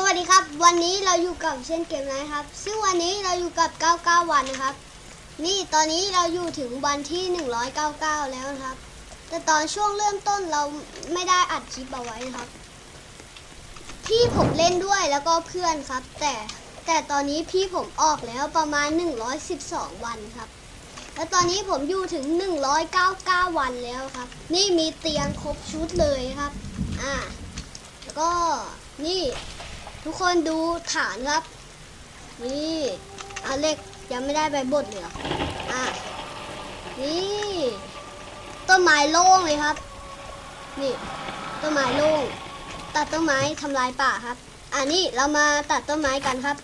สวัสดีครับ วันนี้เราอยู่กับเช่นเกมนะครับ ซึ่งวันนี้เราอยู่กับ 99 วันนะครับ นี่ตอนนี้เราอยู่ถึงวันที่ 199 แล้วนะครับ แต่ตอนช่วงเริ่มต้นเราไม่ได้อัดคลิปเอาไว้นะครับ พี่ผมเล่นด้วยแล้วก็เพื่อนครับ แต่แต่ตอนนี้พี่ผมออกแล้วประมาณ 112 วันครับ แล้วตอนนี้ผมอยู่ถึง 199 วันแล้วครับ นี่มีเตียงครบชุดเลยครับ อ่าแล้วก็นี่ ทุกคนดูฐานครับ นี่อาเล็กยังไม่ได้ใบบดเลยอะนี่ต้นไม้โล่งเลยครับ นี่ต้นไม้โล่ง ตัดต้นไม้ทำลายป่าครับ อะนี่เรามาตัดต้นไม้กันครับ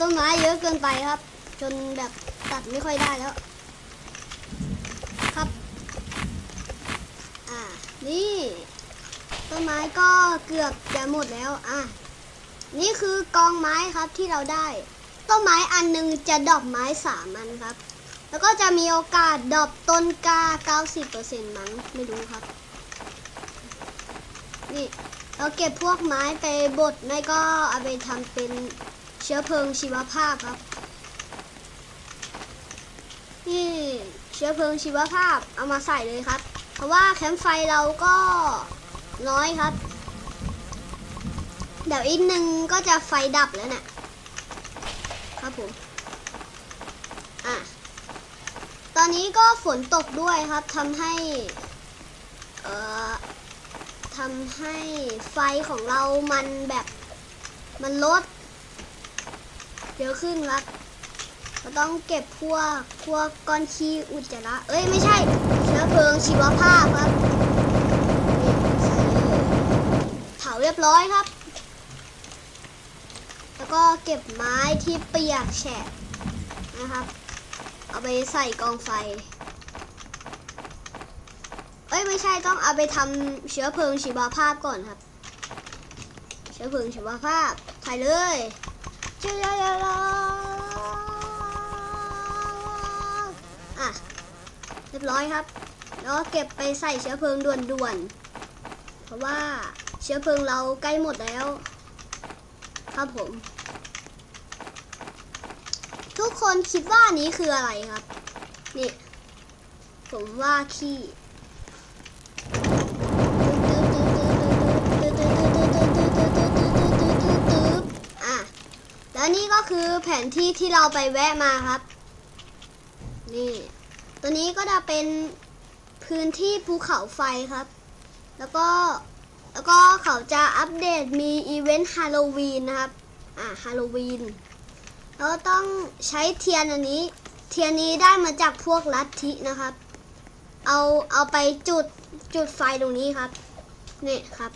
ต้นไม้เยอะเกินไปครับ จนแบบตัดไม่ค่อยได้แล้ว นี่ต้นไม้ก็เกือบจะหมดแล้วอะนี่คือกองไม้ครับที่เราได้ ต้นไม้อันหนึงจะดอกไม้สามอันครับ แล้วก็จะมีโอกาสดอกต้นกล้า90%มั้งไม่รู้ครับ นี่เราเก็บพวกไม้ไปบดไม่ก็เอาไปทำเป็นเชื้อเพลิงชีวภาพครับ นี่เชื้อเพลิงชีวภาพเอามาใส่เลยครับ เพราะว่าแคมป์ไฟเราก็น้อยครับ เดี๋ยวอีกหนึ่งก็จะไฟดับแล้วเนะี่ยครับผม อะ ตอนนี้ก็ฝนตกด้วยครับทำให้ เอ่อทำให้ไฟของเรามันแบบมันลดเยอะขึ้นครับเราต้องเก็บพวกพวกก้อนขี้อุจจาระ เอ้ยไม่ใช่ เชื้อเพลิงชีวภาพครับเลยเผาเรียบร้อยครับ แล้วก็เก็บไม้ที่เปียกแฉะนะครับ เอาไปใส่กองไฟ เอ้ยไม่ใช่ต้องเอาไปทำเชื้อเพลิงชีวภาพก่อนครับ เชื้อเพลิงชีวภาพถ่ายเลยเจ้าอะเรียบร้อยครับ แล้วก็เก็บไปใส่เชื้อเพลิงด่วนๆ เพราะว่าเชื้อเพลิงเราใกล้หมดแล้ว ครับผม ทุกคนคิดว่านี้คืออะไรครับ นี่ ผมว่าขี้อะแล้วนี่ก็คือแผนที่ที่เราไปแวะมาครับ นี่ ตัวนี้ก็จะเป็น พื้นที่ภูเขาไฟครับ แล้วก็แล้วก็เขาจะอัปเดตมีอีเวนต์ฮาโลวีนนะครับ อะฮาโลวีนเราต้องใช้เทียนอันนี้ เทียนนี้ได้มาจากพวกลัทธินะครับ เอาเอาไปจุดจุดไฟตรงนี้ครับ นี่ครับ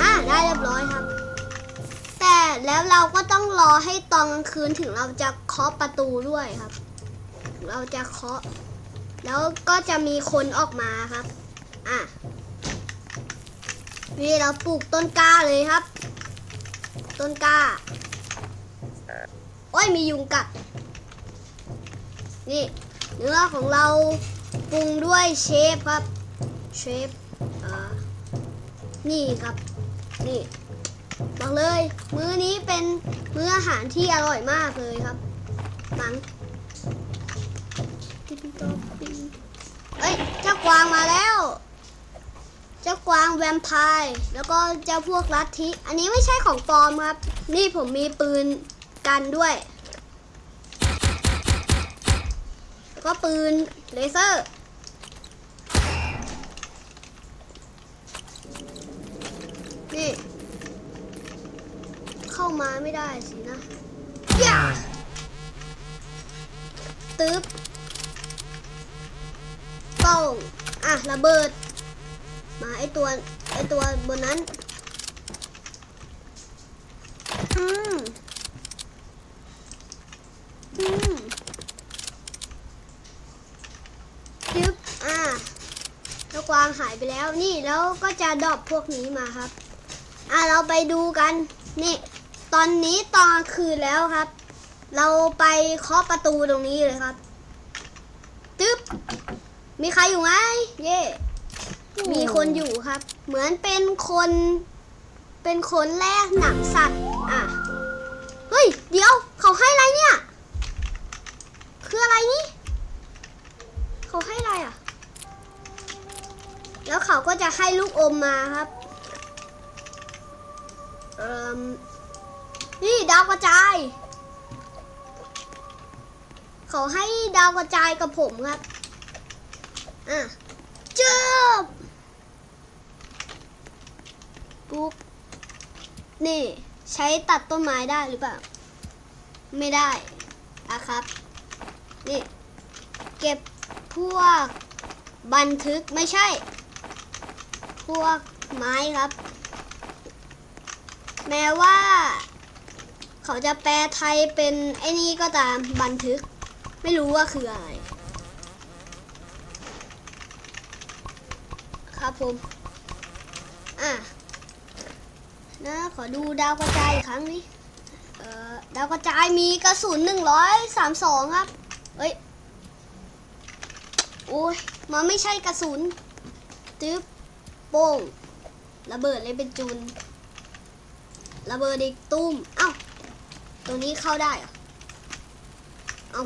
อะได้เรียบร้อยครับ แต่แล้วเราก็ต้องรอให้ตอนกลางคืนถึงเราจะเคาะประตูด้วยครับ เราจะเคาะ แล้วก็จะมีคนออกมาครับ อะ นี่เราปลูกต้นกล้าเลยครับ ต้นกล้า โอ้ยมียุงกัด นี่ เนื้อของเราปรุงด้วยเชฟครับ เชฟ อ่า นี่ครับ นี่ บอกเลย มื้อนี้เป็นมื้ออาหารที่อร่อยมากเลยครับ มังติ๊บต๊ เอ้ยเจ้ากวางมาแล้ว เจ้ากวางแวมไพร์แล้วก็เจ้าพวกลัทธิอันนี้ไม่ใช่ของปลอมครับ นี่ผมมีปืนกันด้วยก็ปืนเลเซอร์ นี่ เข้ามาไม่ได้สินะย่าตึ๊บ โป้งอะระเบิด มาไอตัวไอตัวบนนั้น อืมอืมจึ๊บอะแล้วกวางหายไปแล้วนี่แล้วก็จะดรอปพวกนี้มาครับ อะเราไปดูกัน นี่ ตอนนี้ตอนคืนแล้วครับ เราไปเคาะประตูตรงนี้เลยครับตึ๊บ มีใครอยู่ไหมเย่มีคนอยู่ครับ เหมือนเป็นคน เป็นคนแรกหนังสัตว์ อะ เฮ้ย เดี๋ยว เขาให้อะไรเนี่ย คืออะไรนี่ เขาให้อะไรอะ แล้วเขาก็จะให้ลูกอมมาครับ เอ่มนี่ดาวกระจาย เขาให้ดาวกระจายกับผมครับ อะจบปุ๊บนี่ ใช้ตัดต้นไม้ได้หรือเปล่า ไม่ได้อะครับ นี่ เก็บพวกบันทึกไม่ใช่ พวกไม้ครับ แม้ว่า เขาจะแปลไทยเป็นไอ้นี่ก็ตามบันทึก ไม่รู้ว่าคืออะไร ครับผม อะนะขอดูดาวกระจายอีกครั้งนี้เอ่อดาวกระจายมีกระสุนหนึ่งร้อยสามสองครับ เอ้ย โอ้ยมันไม่ใช่กระสุนตึ๊บโป้งระเบิดเลยเป็นจุน ระเบิดอีกตุ้ม เอ้า ตัวนี้เข้าได้เหรอ เอ้า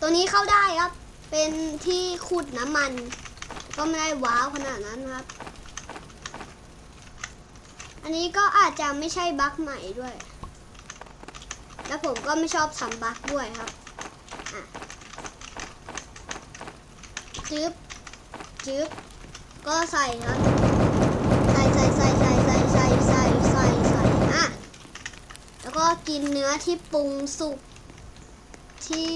ตัวนี้เข้าได้ครับ เป็นที่ขุดน้ำมัน ก็ไม่ได้ว้าวขนาดนั้นครับ อันนี้ก็อาจจะไม่ใช่บั๊กใหม่ด้วย แล้วผมก็ไม่ชอบทำบั๊กด้วยครับอะจึ๊บจึ๊บก็ใส่ครับ ใส่ใส่ใส่ใส่ใส่ใส่ใส่ใส่ใส่อะแล้วก็กินเนื้อที่ปรุงสุกที่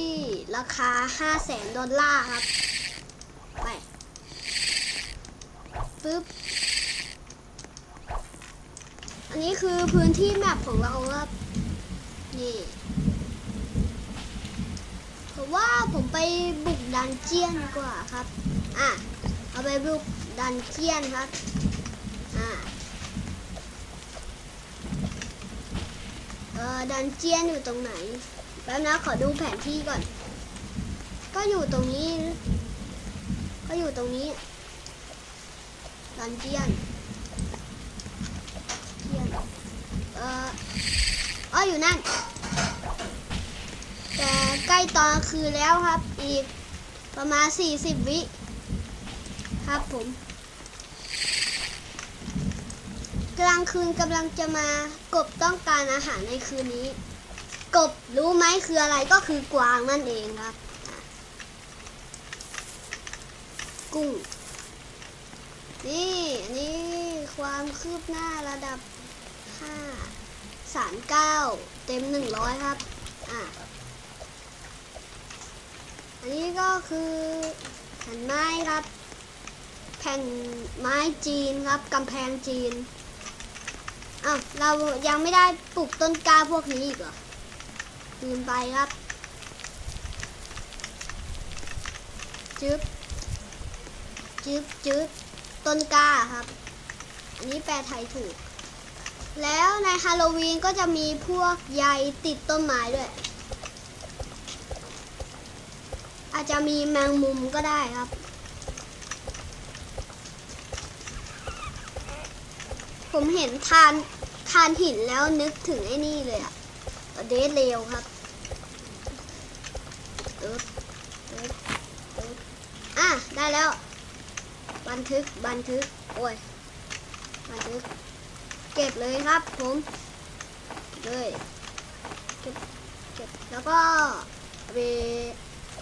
ราคา 5 0 0แสนดอลลาร์ครับ ไป ปึ๊บ อันนี้คือพื้นที่แมปของเราครับนี่ผมว่าผมไปบุกดันเจียนกว่าครับ อะ เอาไปบุกดันเจียนครับ อ่าเออดันเจียนอยู่ตรงไหน แป๊บนะขอดูแผนที่ก่อน ก็อยู่ตรงนี้ ก็อยู่ตรงนี้ ดันเจียนเจียนเอ่ออ๋ออยู่นั่น แต่ใกล้ตอนคืนแล้วครับ อีกประมาณ 40 วิ ครับผมกลางคืนกำลังจะมากบต้องการอาหารในคืนนี้ กบรู้ไหมคืออะไรก็คือกวางนั่นเองครับ กุ้ง นี่อันนี้ความคืบหน้าระดับ5สามเก้าเต็ม 100 ครับ อะ อันนี้ก็คือแผ่นไม้ครับ แผ่นไม้จีนครับกำแพงจีนอ้าวเรายังไม่ได้ปลูกต้นกล้าพวกนี้อีกเหรอลืมไปครับจึ๊บจึ๊บจึ๊บ ต้นกล้าครับ อันนี้แปลไทยถูก แล้วในฮาโลวีนก็จะมีพวกใยติดต้นไม้ด้วย อาจจะมีแมงมุมก็ได้ครับ ผมเห็นทานทานหินแล้วนึกถึงไอ้นี่เลยอะเดทเลวครับตึ๊บตึ๊บตึ๊บอะ ได้แล้ว บันทึกบันทึก โอ้ย บันทึก เก็บเลยครับผมเลยเก็บเก็บแล้วก็ไป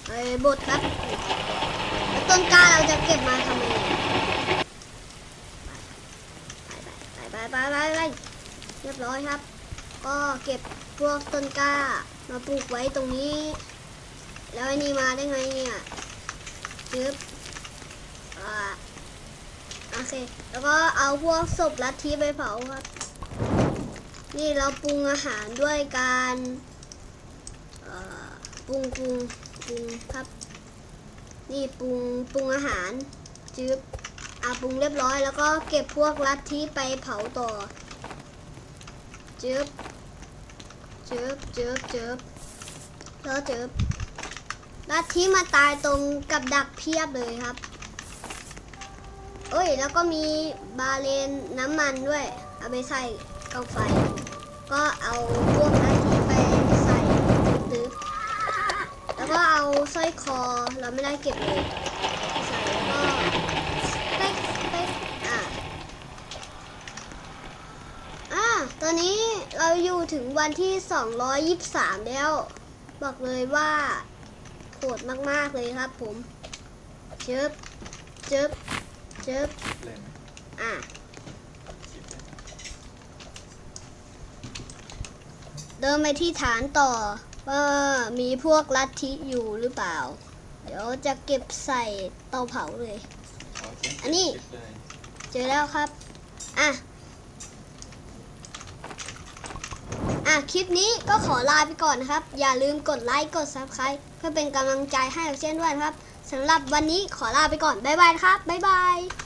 ไปบดครับต้นกล้าเราจะเก็บมาทำไมไปไปไปไปไปไปเรียบร้อยครับ ก็เก็บพวกต้นกล้ามาปลูกไว้ตรงนี้ แล้วไอ้นี่มาได้ไงเนี่ยจึ๊บ โอเคแล้วก็เอาพวกศพลัทธิไปเผาครับ นี่เราปรุงอาหารด้วยการปรุงปรุงปรุงครับ นี่ปรุงปรุงอาหารจืบอะปรุงเรียบร้อย แล้วก็เก็บพวกลัทธิไปเผาต่อจืบจืบจืบจืบแล้วจืบลัทธิมาตายตรงกับดักเพียบเลยครับ เอ้ย แล้วก็มีบาเลนน้ำมันด้วย เอาไปใส่กองไฟ ก็เอาพวกลัทธิไปใส่ตึ๊บแล้วก็เอาสร้อยคอเราไม่ได้เก็บเลยใส่แล้วก็เป๊กเป๊กอะอะตอนนี้เราอยู่ถึงวันที่ 223 แล้ว บอกเลยว่าโหดมาก ๆ เลยครับผมเจิบเจิบ จิบเล่นไหมอะคลิปเล่นเดินไปที่ฐานต่อว่ามีพวกลัทธิอยู่หรือเปล่า เดี๋ยวจะเก็บใส่เตาเผาเลยเอาเช่อันนี้คลิปเลยเจอแล้วครับ อะ อะ คลิปนี้ก็ขอลาไปก่อนนะครับ อย่าลืมกดไลค์ กด subscribe เพื่อเป็นกำลังใจให้กับเช่นด้วยนะครับ สำหรับวันนี้ขอลาไปก่อน บ๊ายบายครับ บ๊ายบาย